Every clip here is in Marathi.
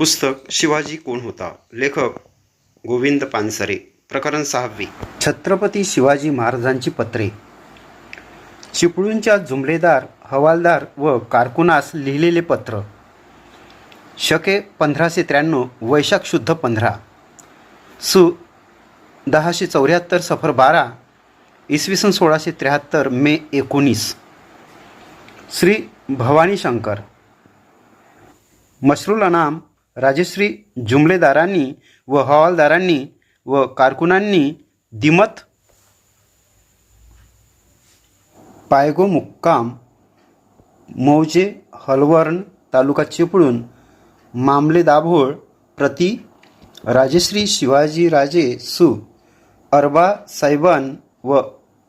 पुस्तक शिवाजी कोण होता? लेखक गोविंद पानसरे प्रकरण सहावे. छत्रपती शिवाजी महाराजांची पत्रे. चिपळूणच्या जुमलेदार हवालदार व कारकुनास लिहिलेले पत्र. शके पंधराशे त्र्याण्णव वैशाख शुद्ध पंधरा. सु. दहाशे चौऱ्याहत्तर सफर बारा. इसवी सन सोळाशे त्र्याहत्तर मे एकोणीस. श्री भवानी शंकर मशरूल अनाम राजश्री जुमलेदारांनी व हवालदारांनी व कारकुनांनी दिमत पायगो मुक्काम मौजे हलवर्ण तालुका चिपळूण मामले दाभोळ प्रति राजश्री शिवाजी राजे सु. अरबा साहेबान व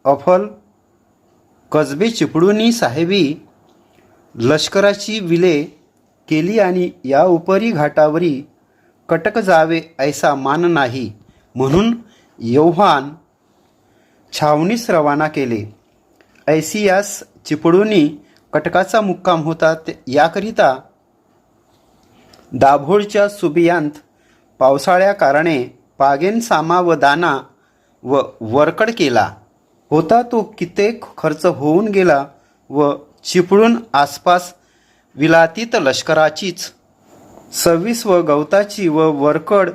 अफल कसबे चिपळूणी साहेबी लष्कराची विले केली आणि या उपरी घाटावरी कटक जावे ऐसा मान नाही. म्हणून यौहान छावणीस रवाना केले. ऐसी यास चिपळुणी कटकाचा मुक्काम होता. ते- याकरिता दाभोळच्या सुबियांत पावसाळ्याकारणे पागेन सामा व दाना व वरकड केला. होता तो कित्येक खर्च होऊन गेला व चिपळून आसपास विलातीत लष्कराचीच. सव्वीस व गवताची व वरकड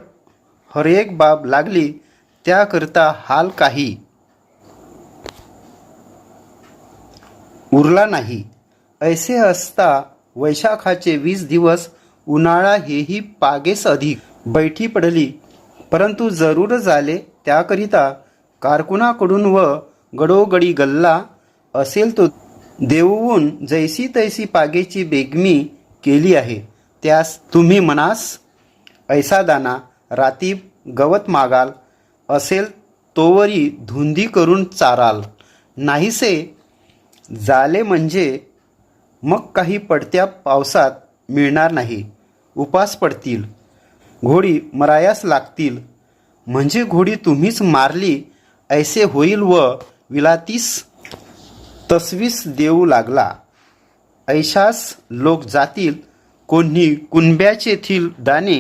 हरेक बाब लागली त्याकरिता हाल काही. उरला नाही. ऐसे असता वैशाखाचे वीस दिवस उन्हाळा हेही पागेस अधिक. बैठी पडली परंतु जरूर झाले त्याकरिता कारकुनाकडून व गडोगडी गल्ला असेल तो देऊन जैसी तैसी पागेची बेगमी केली आहे त्यास तुम्ही मनास ऐसा दाना रातीब गवत मागाल असेल तोवरी धुंदी करून चाराल. नाहीसे झाले म्हणजे मग काही पडत्या पावसात मिळणार नाही उपास पडतील. घोडी मरायास लागतील. म्हणजे घोडी तुम्हीच मारली ऐसे होईल व विलातीस तसवीस देऊ लागला. ऐशास लोक जातील कोणी कुंब्याचे थील दाणे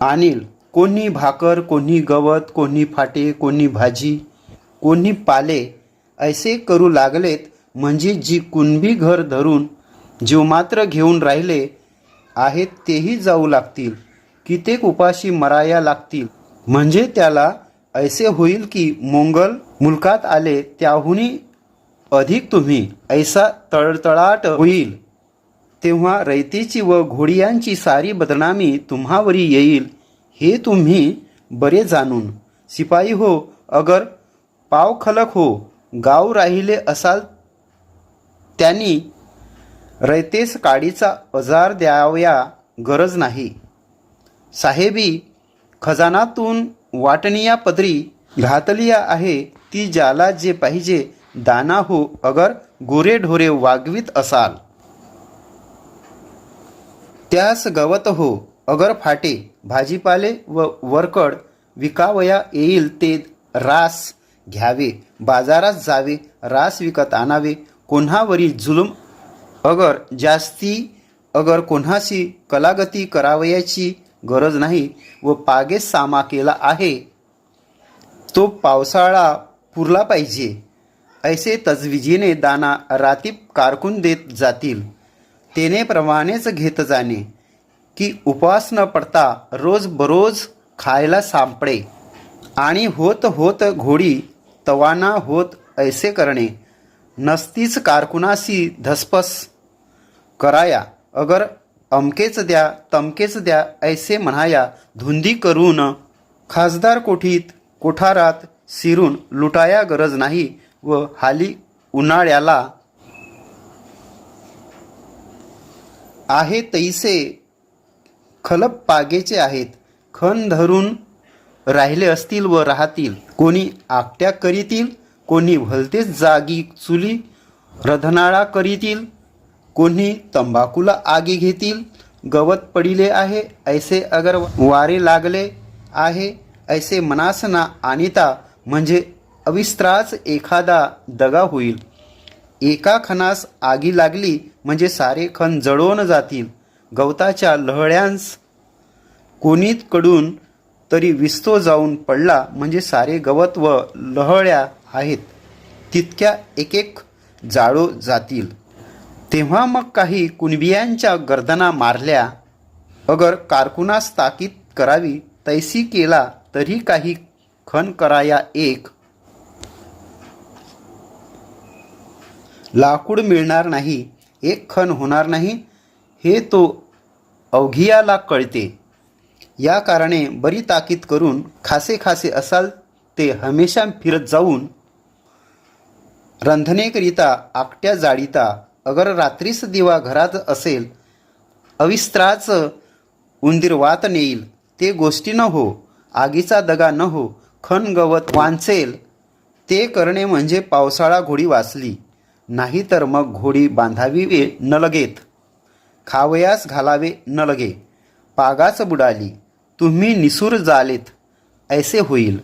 आणील. कोणी भाकर कोणी गवत कोणी फाटे कोणी भाजी कोणी पाले ऐसे करू लागलेत म्हणजे जी कुणबी घर धरून जीव मात्र घेऊन राहिले आहेत तेही जाऊ लागतील. कित्येक उपाशी मराया लागतील. म्हणजे त्याला ऐसे होईल की मोंगल मुलकात आले त्याहूनही अधिक तुम्ही ऐसा तळतळाट होईल. तेव्हा रयतेची व घोडियांची सारी बदनामी तुम्हावरी येईल हे तुम्ही बरे जाणून. शिपाई हो अगर पाव खलक हो गाव राहिले असाल त्यांनी रयतेस काडीचा अजार द्यावया गरज नाही. साहेबी खजानातून वाटणीया पदरी घातलिया आहे ती ज्याला जे पाहिजे दाना हो अगर गोरे ढोरे वागवीत असाल. त्यास गवत हो अगर फाटे भाजीपाले व वरकड विकावया येईल ते रास घ्यावे बाजारात जावे रास विकत आणावे कोन्हावरील जुलूम अगर जास्ती अगर कोन्हाशी कलागती करावयाची गरज नाही व पागेस सामा केला आहे. तो पावसाळा पुरला पाहिजे. ऐसे तजविजीने दाना रातीप कारकून देत जातील. तेनेप्रमाणेच घेत जाणे की उपवास न पडता रोज बरोज खायला सापडे. आणि होत होत घोडी तवाना होत ऐसे करणे नसतीच कारकुनासी धसपस. कराया अगर अमकेच द्या तमकेच द्या ऐसे म्हणाया धुंदी करून खासदार कोठीत कोठारात शिरून लुटाया गरज नाही व हाली उन्हाळ्याला आहे तैसे खलप पागेचे आहेत खण धरून राहिले असतील व राहतील. कोणी आकट्या करीतील कोणी भलतेच जागी चुली रधनाळा करीतील कोणी तंबाखूला आगी घेतील गवत पडिले आहे ऐसे अगर वारे लागले आहे ऐसे मनासना आणिता म्हणजे अविस्त्राच एखादा दगा होईल. एका खणास आगी लागली म्हणजे सारे खण जळून जातील. गवताच्या लहळ्यांस कोणीतकडून तरी विस्तो जाऊन पडला म्हणजे सारे गवत व लहळ्या आहेत. तितक्या एक एक जाळो जातील. तेव्हा मग काही कुणबियांच्या गर्दना मारल्या. अगर कारकुनास ताकीद करावी तैसी केला तरी काही खण कराया एक. लाकूड मिळणार नाही एक खण होणार नाही हे तो अवघियाला कळते. या कारणे बरी ताकीद करून खासे खासे असाल ते हमेशा फिरत जाऊन रंधनेकरिता आकट्या जाळीता अगर रात्रीच दिवा घरात असेल अविस्त्राच उंदीर वात नेईल ते गोष्टी न हो आगीचा दगा न हो खण गवत वांचेल ते करणे म्हणजे पावसाळा घोडी वाचली नाही तर मग घोडी बांधावी वे न लगेत. खावयास घालावे न लगे पागाच बुडाली तुम्ही निसूर जालेत ऐसे होईल.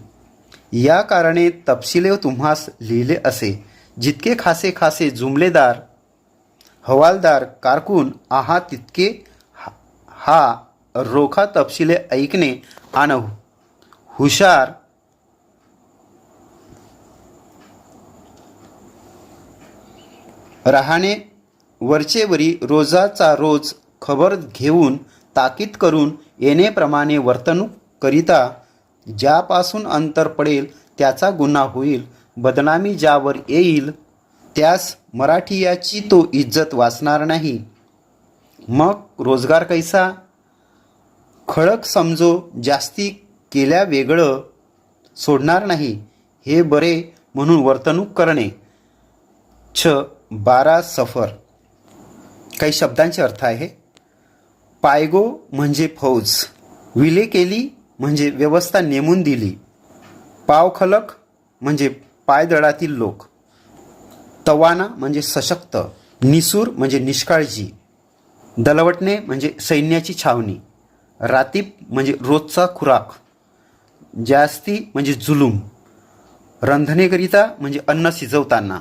या कारणे तपशिले तुम्हास लिहिले असे जितके खासे खासे जुमलेदार हवालदार कारकून आहा तितके हा- हा रोखा तपशिले ऐकणे आणि हुशार राहणे वरचेवरी रोजाचा रोज खबर घेऊन ताकीद करून येणेप्रमाणे वर्तणूक करिता ज्यापासून अंतर पडेल त्याचा गुन्हा होईल. बदनामी ज्यावर येईल त्यास मराठीयाची तो इज्जत वाचणार नाही. मग रोजगार कैसा? खळक समजो जास्ती केल्या वेगळं सोडणार नाही. हे बरे म्हणून वर्तणूक करणे. छ बारा सफर. काही शब्दांचे अर्थ आहे. पायगो म्हणजे फौज. विले केली म्हणजे व्यवस्था नेमून दिली. पावखलक म्हणजे पायदळातील लोक. तवाना म्हणजे सशक्त निसूर म्हणजे निष्काळजी दलवटणे म्हणजे सैन्याची छावणी रातीप म्हणजे रोजचा खुराक जास्ती म्हणजे जुलूम रंधनेकरिता म्हणजे अन्न शिजवताना